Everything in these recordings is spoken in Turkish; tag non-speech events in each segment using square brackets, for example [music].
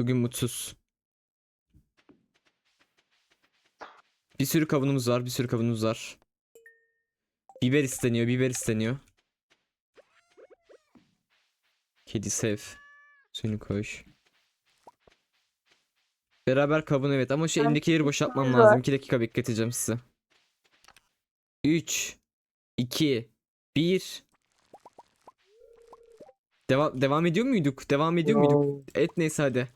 Bugün mutsuz. Bir sürü kavunumuz var, bir sürü kavunumuz var. Biber isteniyor, biber isteniyor. Kedi sev. Seni koş. Beraber kavun evet ama şu Ben elindekileri boşaltmam var. lazım. 2 dakika bekleteceğim sizi. 3 2 1 Devam devam ediyor muyduk? Devam ediyor muyduk? Et neyse hadi.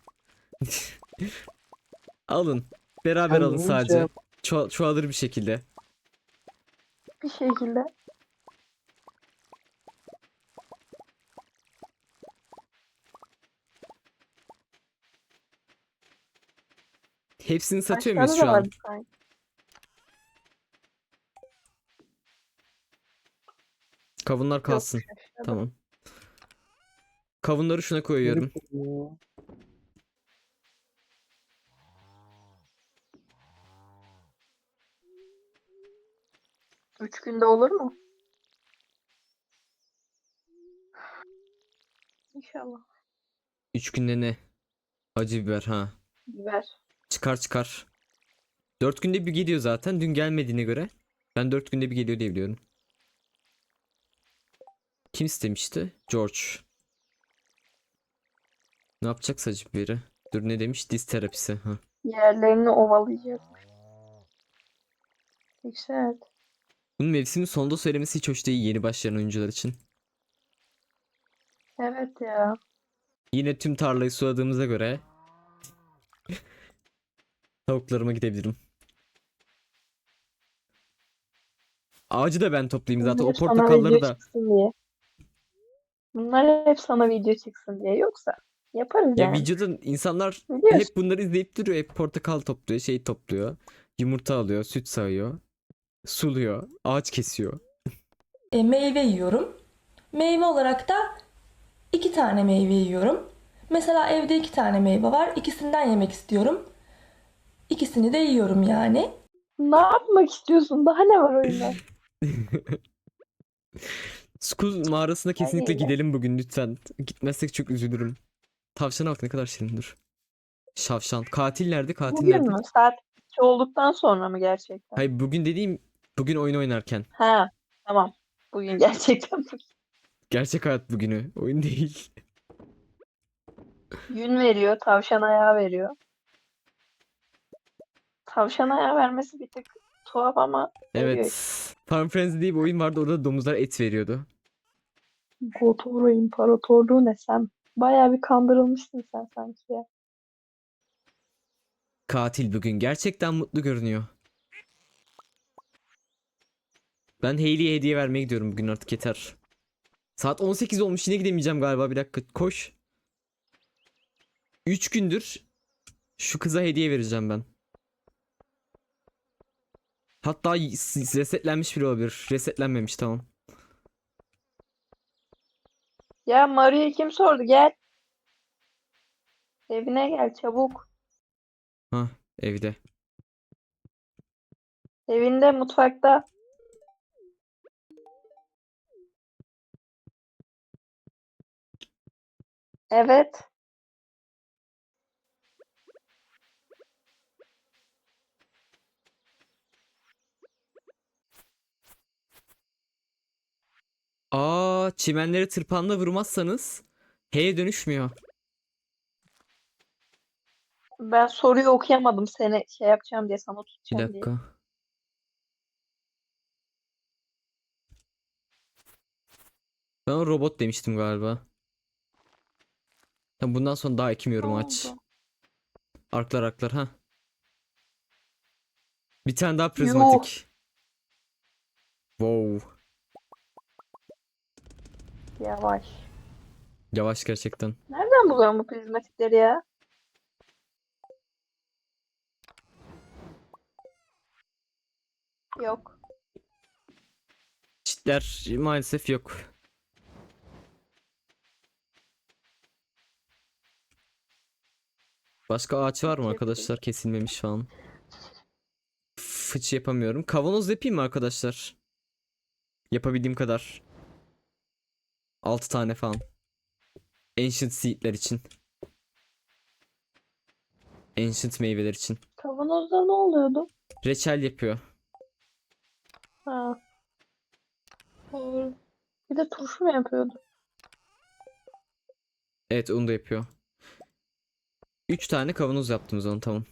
[laughs] alın. Beraber alın sadece. Ço- çoğalır bir şekilde. Bir şekilde. Hepsini satıyor muyuz şu an? Kavunlar Yok, kalsın. şaşırdım. Tamam. Kavunları şuna koyuyorum. Günde olur mu? İnşallah. 3 günde ne? Acı biber ha. Biber. Çıkar çıkar. 4 günde bir geliyor zaten. Dün gelmediğine göre. Ben 4 günde bir geliyor diye biliyorum. Kim istemişti? George. Ne yapacak acı biberi? Dur ne demiş? Diz terapisi. Ha. Yerlerini ovalayacak. Güzel. Bunun mevsimin sonunda söylemesi hiç hoş değil yeni başlayan oyuncular için. Evet ya. Yine tüm tarlayı suladığımıza göre [laughs] tavuklarıma gidebilirim. Ağacı da ben toplayayım zaten. O Bunlar sana portakalları da. diye. Bunlar hep sana video çıksın diye. Yoksa yaparız Ya yani. videoda insanlar Biliyorsun. hep bunları izleyip duruyor. Hep portakal topluyor, şey topluyor. Yumurta alıyor, süt sağıyor. Suluyor, ağaç kesiyor. E, meyve yiyorum. Meyve olarak da iki tane meyve yiyorum. Mesela evde iki tane meyve var. İkisinden yemek istiyorum. İkisini de yiyorum yani. Ne yapmak istiyorsun? Daha ne var oyunda? [laughs] Skuz mağarasına kesinlikle öyle. gidelim bugün lütfen. Gitmezsek çok üzülürüm. Tavşana bak ne kadar şirin dur. Şavşan. Katil nerede? Katil Bugün nerede? mü? Saat 2 olduktan sonra mı gerçekten? Hayır bugün dediğim bugün oyun oynarken. Ha, tamam. Bugün [laughs] gerçekten bugün. Gerçek hayat bugünü. Oyun değil. Yün veriyor, tavşan ayağı veriyor. Tavşan ayağı vermesi bir tık tuhaf ama veriyor. Evet. Farm Frenzy diye bir oyun vardı. Orada domuzlar et veriyordu. Gotoro İmparatorluğu ne sen? Bayağı bir kandırılmışsın sen sanki ya. Katil bugün. Gerçekten mutlu görünüyor. Ben Hayley'e hediye vermeye gidiyorum bugün artık yeter. Saat 18 olmuş yine gidemeyeceğim galiba bir dakika koş. 3 gündür şu kıza hediye vereceğim ben. Hatta resetlenmiş bile olabilir. Resetlenmemiş tamam. Ya Mario'yu kim sordu? Gel. Evine gel çabuk. Ha evde. Evinde, mutfakta. Evet. Aa çimenleri tırpanla vurmazsanız H'ye dönüşmüyor. Ben soruyu okuyamadım seni şey yapacağım diye sana Bir tutacağım diye. dakika. Ben robot demiştim galiba. Bundan sonra daha ekmiyorum Ne aç. oldu? Arklar arklar ha. Bir tane daha prizmatik. Wow. Yavaş. Yavaş gerçekten. Nereden buluyorsun bu prizmatikleri ya? Yok. Çitler maalesef yok. Başka ağaç var mı arkadaşlar? Kesilmemiş falan. Fıç yapamıyorum. Kavanoz yapayım mı arkadaşlar? Yapabildiğim kadar. 6 tane falan. Ancient Seed'ler için. Ancient meyveler için. Kavanozda ne oluyordu? Reçel yapıyor. Ha. Doğru. Bir de turşu mu yapıyordu? Evet onu da yapıyor. 3 tane kavanoz yaptım onu tamam.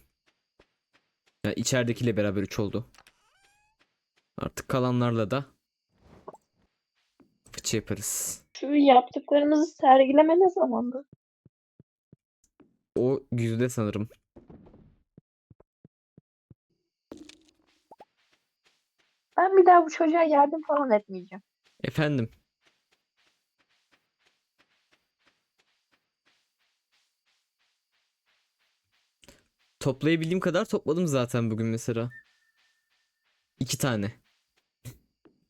Yani içeridekiyle beraber 3 oldu. Artık kalanlarla da fıçı yaparız. Şu yaptıklarımızı sergileme ne zamandı? O yüzde sanırım. Ben bir daha bu çocuğa yardım falan etmeyeceğim. Efendim. Toplayabildiğim kadar topladım zaten bugün mesela. İki tane.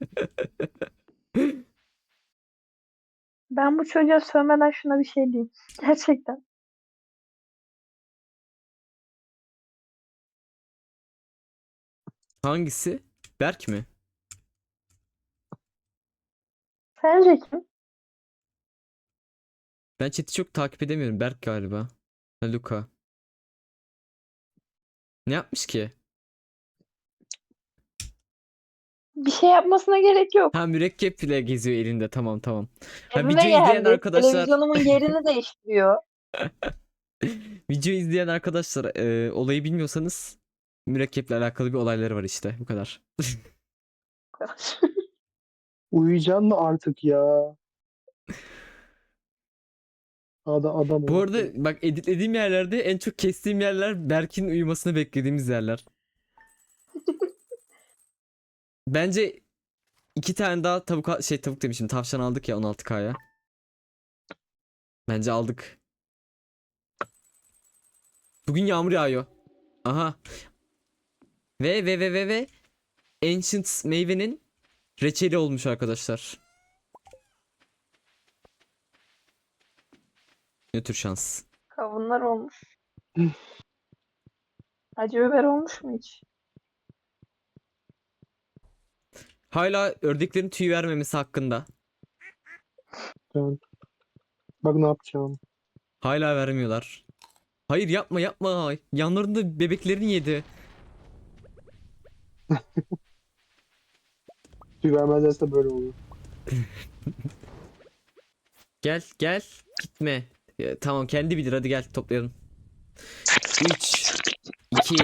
[laughs] Ben bu çocuğa sövmeden şuna bir şey diyeyim. [laughs] Gerçekten. Hangisi? Berk mi? Sence kim? Ben chat'i çok takip edemiyorum. Berk galiba. Ha, Luka. Ne yapmış ki? Bir şey yapmasına gerek yok. Ha mürekkep bile geziyor elinde. Tamam tamam. Ha, Evime video izleyen geldi. arkadaşlar- Televizyonumun yerini değiştiriyor. [laughs] Video izleyen arkadaşlar e, olayı bilmiyorsanız mürekkeple alakalı bir olayları var işte. Bu kadar. [laughs] Uyuyacaksın mı artık ya? Adam, adam Bu arada bak editlediğim yerlerde en çok kestiğim yerler Berk'in uyumasını beklediğimiz yerler. [laughs] Bence iki tane daha tavuk şey tavuk demişim tavşan aldık ya 16K'ya. Bence aldık. Bugün yağmur yağıyor. Aha. Ve ve ve ve ve Ancient meyvenin reçeli olmuş arkadaşlar. Ne tür şans. Kavunlar olmuş. Acı biber olmuş mu hiç? Hala ördeklerin tüy vermemesi hakkında. Ben- Bak ne yapacağım. Hala vermiyorlar. Hayır yapma yapma. Yanlarında bebeklerini yedi. [laughs] Tüy vermezlerse böyle olur. [laughs] Gel gel gitme. Ya, tamam kendi bilir hadi gel toplayalım. 3 2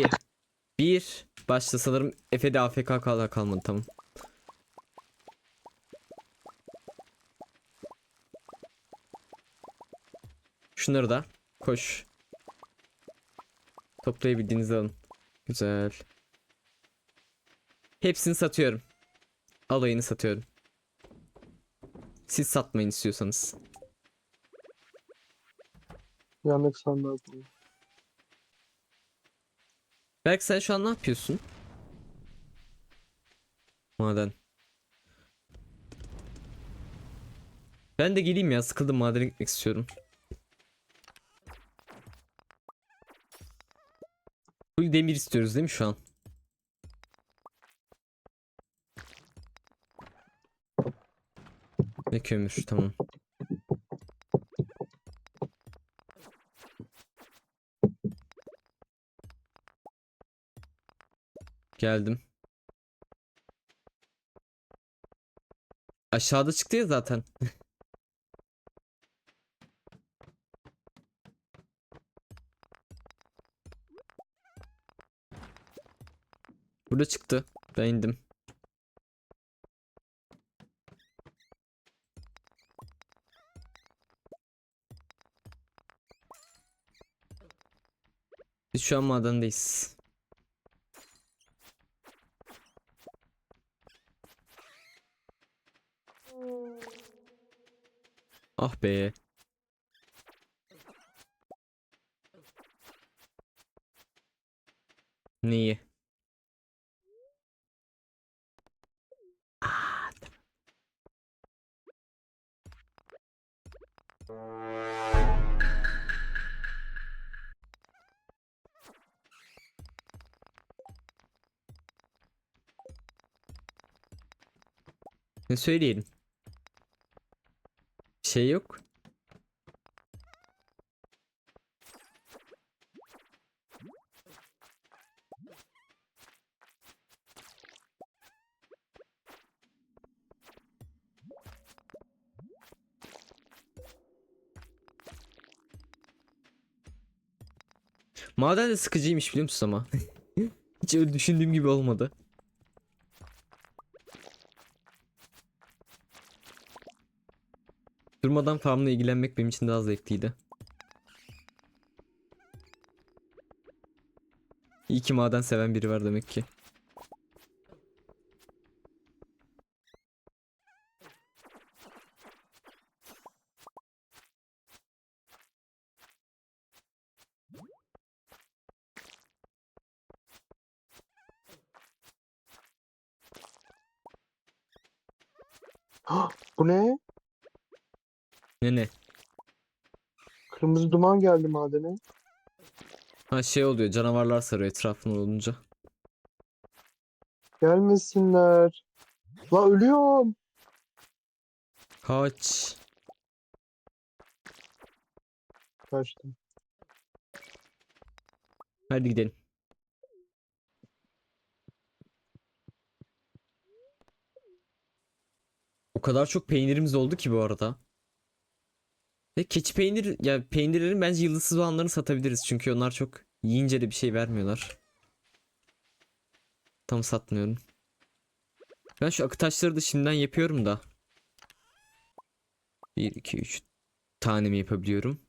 1 Başla sanırım Efe'de AFK kal kalmadı tamam. Şunları da koş. Toplayabildiğinizi alın. Güzel. Hepsini satıyorum. Alayını satıyorum. Siz satmayın istiyorsanız. Yanlış sandığa koy. Berk sen şu an ne yapıyorsun? Maden. Ben de geleyim ya sıkıldım madene gitmek istiyorum. Full demir istiyoruz değil mi şu an? Ve kömür tamam. Geldim. Aşağıda çıktı ya zaten. [laughs] Burada çıktı. Ben şu an madendeyiz. Ah be. Neyi? Ah, tamam. Bir şey yok. Maden de sıkıcıymış biliyor musun ama. [laughs] Hiç öyle düşündüğüm gibi olmadı. Durmadan farmla ilgilenmek benim için daha zevkliydi. İyi ki maden seven biri var demek ki. [gasps] Bu ne? Ne ne? Kırmızı duman geldi madene. Ha şey oluyor canavarlar sarıyor etrafını olunca. Gelmesinler. La ölüyorum. Kaç. Kaçtım. Hadi gidelim. O kadar çok peynirimiz oldu ki bu arada. Ve keçi peynir ya peynirlerin bence yıldızsız olanlarını satabiliriz çünkü onlar çok yiyince de bir şey vermiyorlar. Tam satmıyorum. Ben şu akı taşları da şimdiden yapıyorum da. 1 2 3 tane mi yapabiliyorum?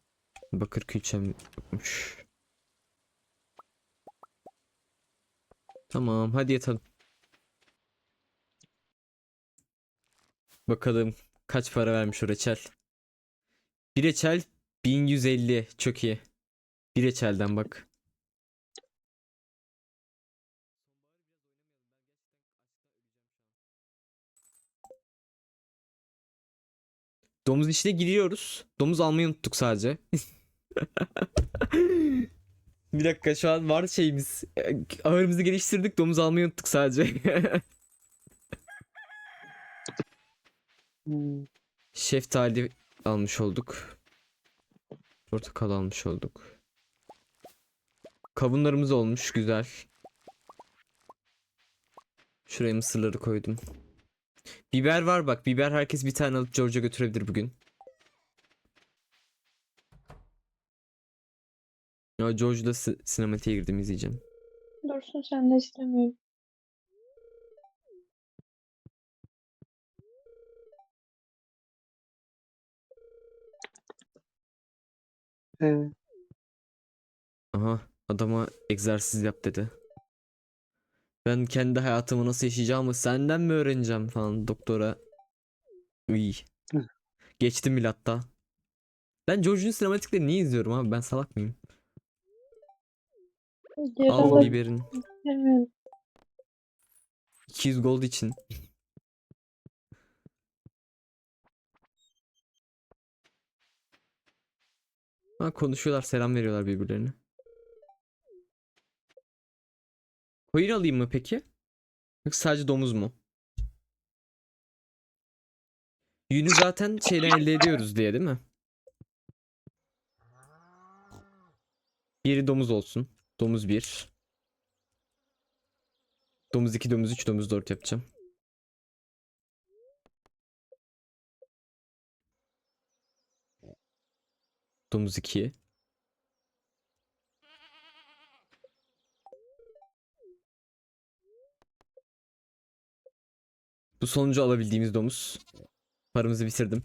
Bakır külçem yokmuş. Tamam hadi yatalım. Bakalım kaç para vermiş o reçel. Bir reçel 1150 çok iyi. Bir reçelden bak. Domuz işine giriyoruz. Domuz almayı unuttuk sadece. [laughs] Bir dakika şu an var şeyimiz. E, Ahırımızı geliştirdik domuz almayı unuttuk sadece. [laughs] Şeftali almış olduk. Portakal almış olduk. Kavunlarımız olmuş güzel. Şuraya mısırları koydum. Biber var bak. Biber herkes bir tane alıp George'a götürebilir bugün. Ya George'da si- sinematiğe girdim izleyeceğim. Dursun sen de istemiyorum. Aha adama egzersiz yap dedi. Ben kendi hayatımı nasıl yaşayacağımı senden mi öğreneceğim falan doktora. Uy. Hı. [laughs] Geçtim bile hatta. Ben George'un sinematikleri niye izliyorum abi ben salak mıyım? Al biberin. istemiyorum. 200 gold için. Ha konuşuyorlar selam veriyorlar birbirlerine. Koyun alayım mı peki? Yoksa sadece domuz mu? Yünü zaten şeyden elde ediyoruz diye değil mi? Biri domuz olsun. Domuz 1. Domuz 2, domuz 3, domuz 4 yapacağım. Domuz 2. Bu sonuncu alabildiğimiz domuz. Paramızı bitirdim.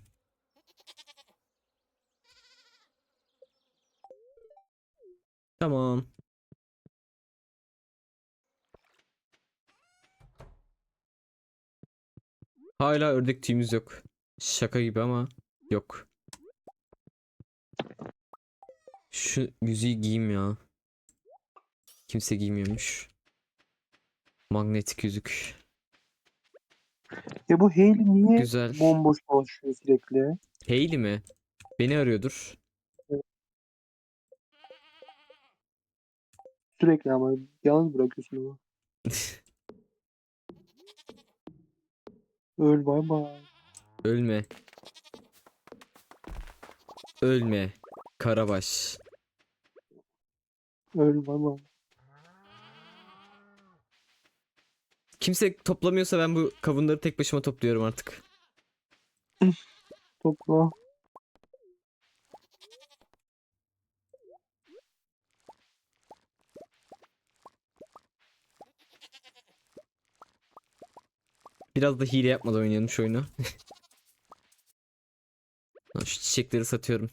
Tamam. Hala ördek tüyümüz yok. Şaka gibi ama yok. Şu yüzüğü giyeyim ya. Kimse giymiyormuş. Magnetik yüzük. ya bu Hayley niye Güzel. bomboş dolaşıyor sürekli? Hayley mi? Beni arıyordur. Sürekli ama yalnız bırakıyorsun onu. [laughs] Öl bay bay. Ölme. Ölme. Karabaş. Öl. Kimse toplamıyorsa ben bu kavunları tek başıma topluyorum artık. [laughs] Topla. Biraz da hile yapmadan oynayalım şu oyunu. [laughs] Çiçekleri satıyorum.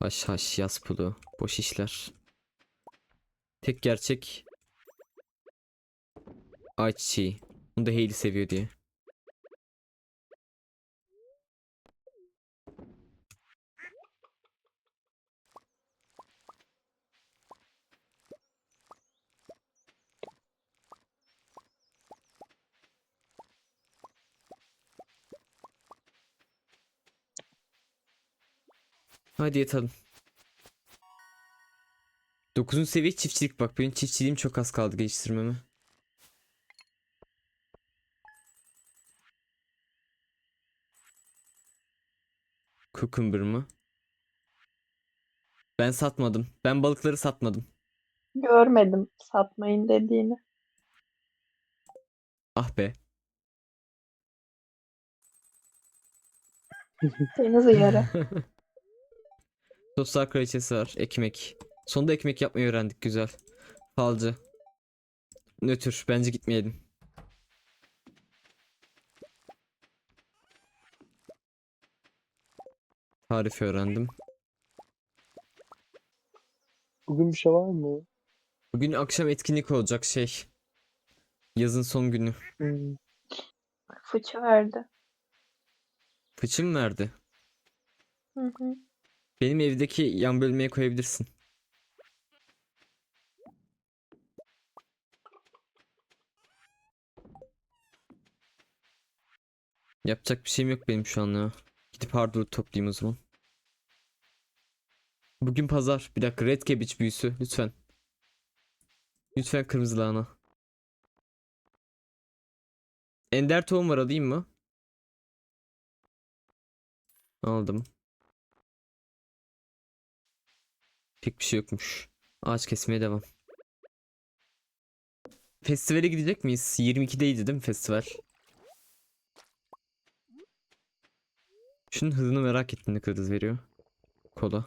Haş haş yaz pulu. Boş işler. Tek gerçek ayçiçeği. Bunu da Hayley seviyor diye. Hadi yatalım. 9. seviye çiftçilik bak benim çiftçiliğim çok az kaldı geliştirmeme. Cucumber mı? Ben satmadım. Ben balıkları satmadım. Görmedim satmayın dediğini. Ah be. Deniz uyarı. [laughs] Soslar kraliçesi var. Ekmek. Sonunda ekmek yapmayı öğrendik. Güzel. Falcı. Nötr. Bence gitmeyelim. Tarifi öğrendim. Bugün bir şey var mı? Bugün akşam etkinlik olacak şey. Yazın son günü. Hmm. Fıçı verdi. Fıçı mı verdi? Hı hı. Benim evdeki yan bölmeye koyabilirsin. Yapacak bir şeyim yok benim şu an ya. Gidip hardwood toplayayım o zaman. Bugün pazar. Bir dakika red cabbage büyüsü lütfen. Lütfen kırmızı lahana. Ender tohum var alayım mı? Aldım. Pek bir şey yokmuş. Ağaç kesmeye devam. Festivale gidecek miyiz? 22'deydi değil mi festival? Şunun hızını merak ettim ne kadar hız veriyor. Kola.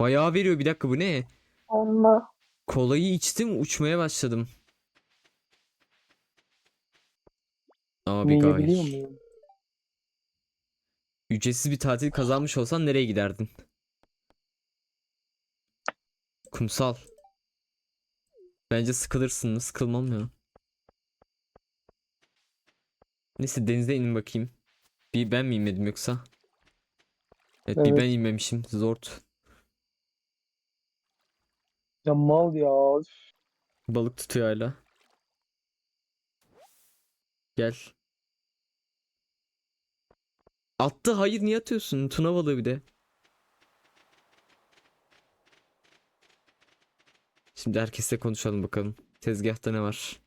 Bayağı veriyor bir dakika bu ne? Onunla Kolayı içtim uçmaya başladım. Abi muyum? Ücretsiz bir tatil kazanmış olsan nereye giderdin? Kumsal. Bence sıkılırsın. Sıkılmam ya. Neyse denize inin bakayım. Bir ben mi inmedim yoksa? Evet, bir Evet. ben inmemişim. Zort. Ya mal ya. Balık tutuyor hala. Gel. Attı. Hayır niye atıyorsun? Tuna balığı bir de. Şimdi herkesle konuşalım bakalım. Tezgahta ne var?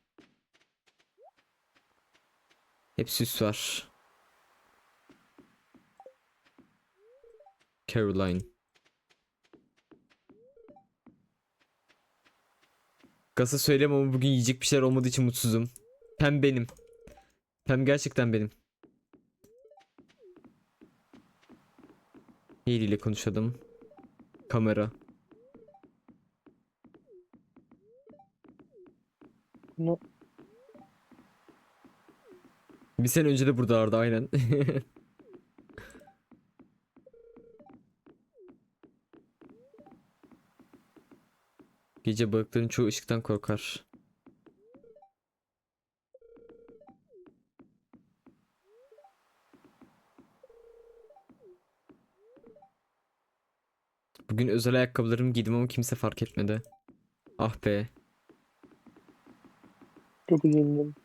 Hep süs var. Caroline. Gaz'a söyleyeyim ama bugün yiyecek bir şeyler olmadığı için mutsuzum. Pem benim. Pem gerçekten benim. Hayley ile konuşalım. Kamera. No. Bir sene önce de burada vardı aynen. [laughs] Gece balıkların çoğu ışıktan korkar. Bugün özel ayakkabılarımı giydim ama kimse fark etmedi. Ah be. Çok üzüldüm.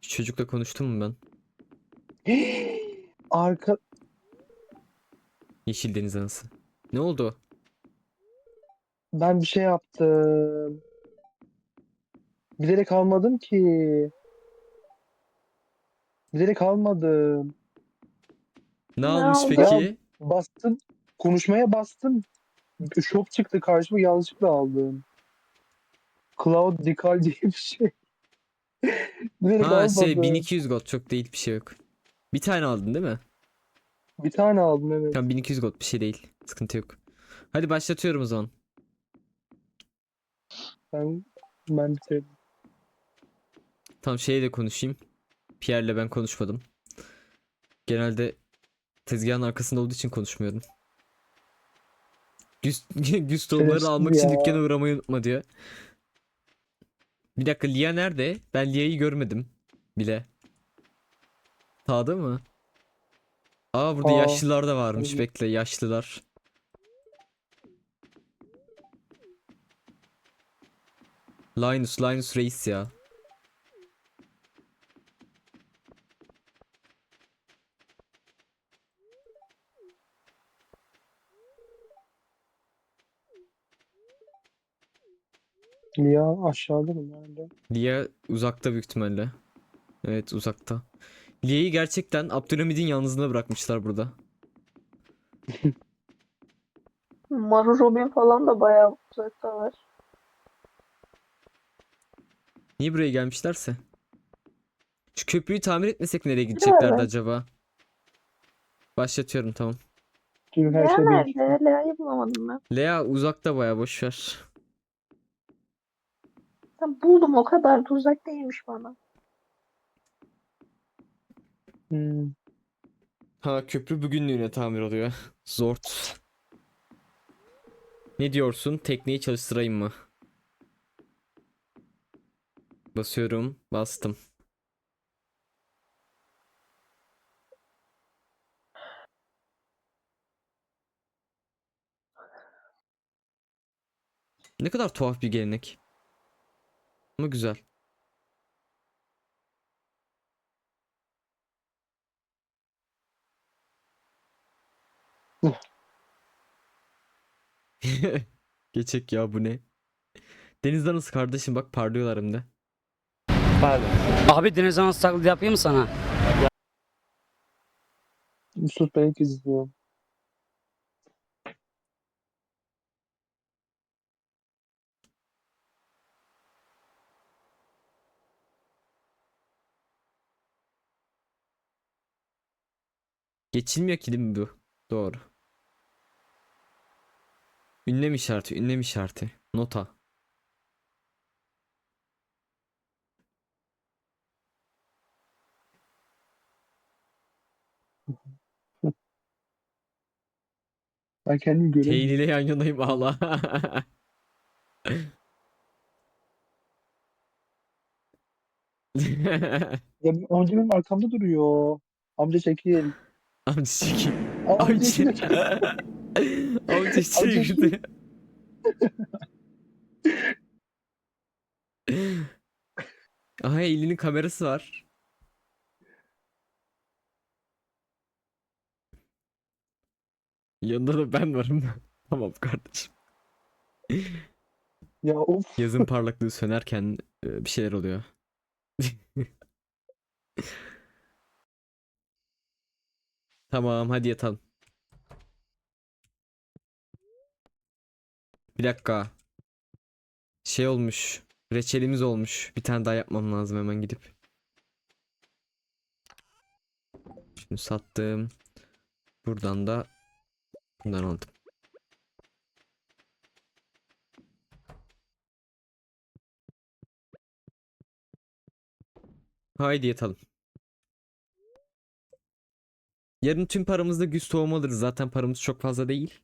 Şu çocukla konuştum mu ben? [gasps] Arka Yeşil deniz anası. Ne oldu? ben bir şey yaptım. Bilerek almadım ki. Bilerek almadım. Ne Ne almış oldu? peki? Bastım. Konuşmaya bastım. Shop çıktı karşıma yanlışlıkla aldım. Cloud Decal diye bir şey. [laughs] Bilerek Ha şey almadım. 1200 gold çok değil bir şey yok. Bir tane aldın değil mi? Bir tane aldım evet. Tamam 1200 gold bir şey değil. Sıkıntı yok. Hadi başlatıyorum o zaman. Ben Ben bitirdim. Tam şeyle konuşayım. Pierre'le ben konuşmadım. Genelde tezgahın arkasında olduğu için konuşmuyorum. Güst, [laughs] güst almak için ya. dükkana uğramayı unutma diyor. Bir dakika Lia nerede? Ben Lia'yı görmedim bile. Sağda mı? Aa burada Aa, yaşlılar da varmış. evet. Bekle yaşlılar. Linus, Linus Reis ya. Lia aşağıda mı? Nerede? Lia uzakta büyük ihtimalle. Evet uzakta. Lia'yı gerçekten Abdülhamid'in yalnızlığına bırakmışlar burada. [laughs] Maru Robin falan da bayağı uzakta var. Niye buraya gelmişlerse? Şu köprüyü tamir etmesek nereye gideceklerdi acaba? Başlatıyorum tamam. Tüm her Lea şey nerede? Lea'yı bulamadım ben. Lea uzakta baya boş ver. Ben buldum o kadar da uzak değilmiş bana. Hmm. Ha köprü bugünlüğüne tamir oluyor. [laughs] Zort. Ne diyorsun? Tekneyi çalıştırayım mı? Basıyorum. Bastım. Ne kadar tuhaf bir gelenek. Ama güzel. [laughs] Geçek ya bu ne? Denizde nasıl kardeşim bak parlıyorlar hem de. Abi deniz anası taklidi yapayım mı sana? Yusuf Bey izliyorum. Geçilmiyor ki değil mi bu? Doğru. Ünlem işareti, ünlem işareti. Nota. Ben kendimi göremiyorum. Teğil ile yan yanayım ağla. [laughs] Ya amca benim arkamda duruyor. Amca çekil. Amca çekil. Amca amca çekil. Amca çekil. Aha elinin kamerası var. Yanında da ben varım. [laughs] Tamam kardeşim. Ya of. Yazın parlaklığı sönerken e, bir şeyler oluyor. [laughs] Tamam hadi yatalım. Bir dakika. Şey olmuş. Reçelimiz olmuş. Bir tane daha yapmam lazım hemen gidip. Şunu sattım. Buradan da bundan aldım. Haydi yatalım. Yarın tüm paramızda güz tohumu alırız. Zaten paramız çok fazla değil.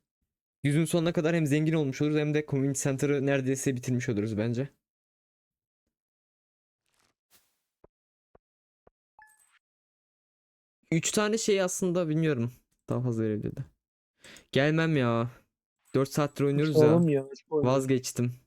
Yüzün sonuna kadar hem zengin olmuş oluruz hem de community center'ı neredeyse bitirmiş oluruz bence. Üç tane şey aslında bilmiyorum. Daha fazla verebilirdi. Gelmem ya. 4 saattir oynuyoruz ya. Oğlum ya. hiç oynamadım. Vazgeçtim.